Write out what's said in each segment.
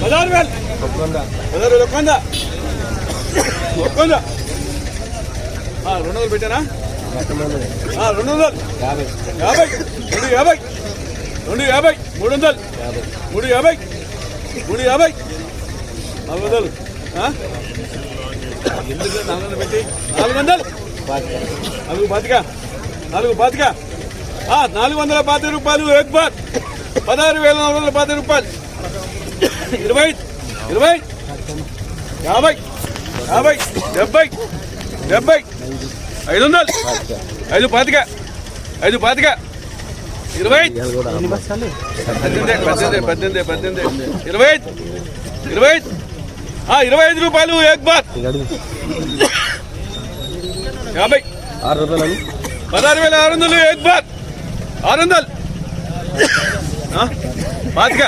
పదహారు వేలు పదహారు వేలు ఒక్కందా రెండు వందలు పెట్టానా రెండు వందలు యాభై రెండు యాభై రెండు యాభై మూడు వందలు మూడు యాభై మూడు యాభై నాలుగు వందలు ఎందుకు నాలుగు వందలు పెట్టి నాలుగు వందలు అవి బతికా నాలుగు బాతిక నాలుగు వందల పాతి రూపాయలు ఎక్ బాత్ పదహారు వేల నాలుగు వందల పాతి రూపాయలు. ఇరవై ఇరవై యాభై యాభై డెబ్బై డెబ్బై ఐదు వందలు. ఐదు పాతిక ఐదు పాతిక. ఇరవై పద్దెనిమిది పద్దెనిమిది పద్దెనిమిది పద్దెనిమిది. ఇరవై ఐదు ఇరవై ఐదు ఇరవై ఐదు రూపాయలు ఎక్ బాత్ యాభై. ఆరు రూపాయలు పదహారు వేల ఆరు వందలు ఎక్ బాత్. ఆరు వందలు? పాతిక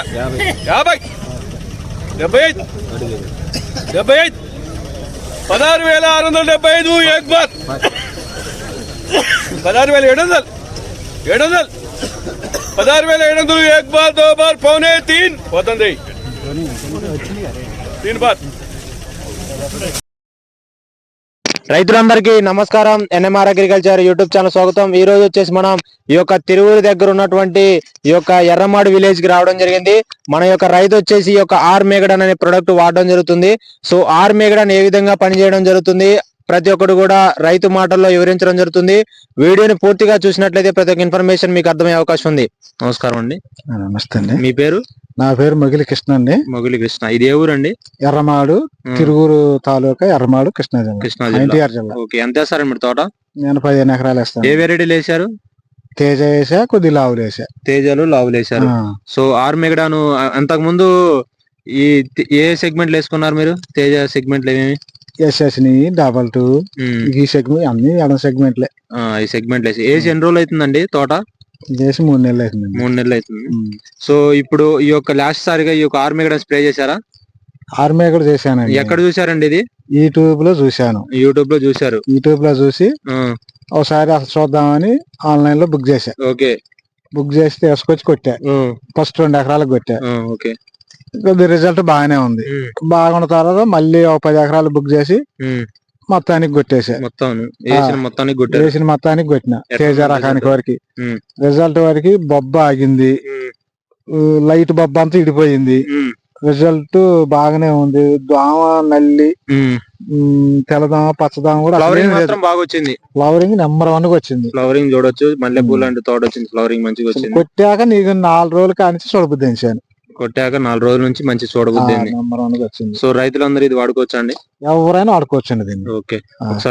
యాభై. డెబ్బై ఐదు. డెబ్బై ఐదు. పదహారు వేల ఆరు వందల డెబ్బై ఐదు ఎక్ బాత్. పదహారు వేల ఏడు వందలు. ఏడు వందలు. పదహారు వేల ఏడు వందలు ఎక్ బాత్ దో బార్ పౌనే తీన్. పోతుంది. తీన్ బాత్. రైతులందరికీ నమస్కారం. ఎన్ఎంఆర్ అగ్రికల్చర్ యూట్యూబ్ ఛానల్ స్వాగతం. ఈ రోజు వచ్చేసి మనం ఈ యొక్క తిరువురు దగ్గర ఉన్నటువంటి ఈ యొక్క ఎర్రమాడు విలేజ్కి రావడం జరిగింది. మన యొక్క రైతు వచ్చేసి ఈ యొక్క ఆర్ మేగడన్ అనే ప్రొడక్ట్ వాడడం జరుగుతుంది. సో ఆర్ మేగడన్ ఏ విధంగా పనిచేయడం జరుగుతుంది? ప్రతి ఒక్కరు కూడా రైతు మాటల్లో వివరించడం జరుగుతుంది. వీడియోని పూర్తిగా చూసినట్లయితే ప్రతి ఒక్క ఇన్ఫర్మేషన్ మీకు అర్థమయ్యే అవకాశం ఉంది. నమస్కారం అండి. నమస్తే అండి. మీ పేరు? నా పేరు మొగిలి కృష్ణ అండి. మొగిలి కృష్ణ. ఇది ఏ ఊరండి? ఎర్రమాడు తిరుగురు తాలూకా ఎర్రమాడు కృష్ణా జిల్లా కృష్ణా జిల్లా ఎన్టీఆర్ జిల్లా. ఓకే. ఎంత వేస్తారండి మీరు తోట? నేను పదిహేను ఎకరాలు వేస్తాను. ఏ వెరైటీలు వేసారు తేజ వేసా కొద్ది లావులు వేసా. తేజాలు లావులు వేసారు ఆ, సో ఆర్ మెగడాను అంతకు ముందు ఈ తి- ఏ సెగ్మెంట్లు వేసుకున్నారు మీరు? తేజ సెగ్మెంట్లు ఏమేమి? ఎస్ఎస్ని డబల్ టూ ఉమ్, ఈ సెగ్మెంట్ అన్ని ఎడం సెగ్మెంట్లే. ఆ, ఈ సెగ్మెంట్లు వేసి. వేసి ఎన్ని రోజులు అవుతుందండి తోట? చేసి మూడు నెలలు అవుతుందండి. మూడు నెలలు అవుతుంది. సో ఇప్పుడు ఈ యొక్క లాస్ట్ సారిగా ఈ యొక్క ఆర్ మెగడాన్ స్ప్రే చేశారా? ఆర్మీ కూడా చేశానండి. ఎక్కడ చూసారండి ఇది? యూట్యూబ్లో చూశాను. యూట్యూబ్లో చూసారు యూట్యూబ్లో చూసి ఒకసారి అసలు చూద్దామని ఆన్లైన్లో బుక్ చేశా. ఓకే. బుక్ చేసి తీసుకొచ్చి కొట్టా. ఫస్ట్ రెండు ఎకరాలకు కొట్టా. ఓకే. రిజల్ట్ బాగానే ఉంది. బాగున్న తర్వాత మళ్ళీ ఒక పది ఎకరాలు బుక్ చేసి మొత్తానికి కొట్టేసా. మొత్తం వేసిన మొత్తానికి కొట్టారు? వేసిన మొత్తానికి కొట్టిన. తేజ రకానికి? వరకు. రిజల్ట్ వరకు బొబ్బ ఆగింది. లైట్ బొబ్బ అంతా ఇడిపోయింది. రిజల్ట్ బాగానే ఉంది. దోమ నల్లి తెల్లదోమ పచ్చదోమ కూడా బాగా వచ్చింది ఫ్లవరింగ్ నెంబర్ వన్ వచ్చింది. ఫ్లవరింగ్ చూడొచ్చు. మల్లె పూలు అంటే తోట వచ్చింది. ఫ్లవరింగ్ మంచిగా వచ్చింది. కొట్టాక నీకు నాలుగు రోజులు కానించి చూడబుద్ధించాను కొట్టాక నాలుగు రోజుల నుంచి మంచి చూడబుద్ది నెంబర్ వన్కి వచ్చింది. సో రైతులందరూ ఇది వాడుకోవచ్చా అండి? ఎవరైనా ఆడుకోవచ్చండి దీన్ని. ఓకే. ఒకసారి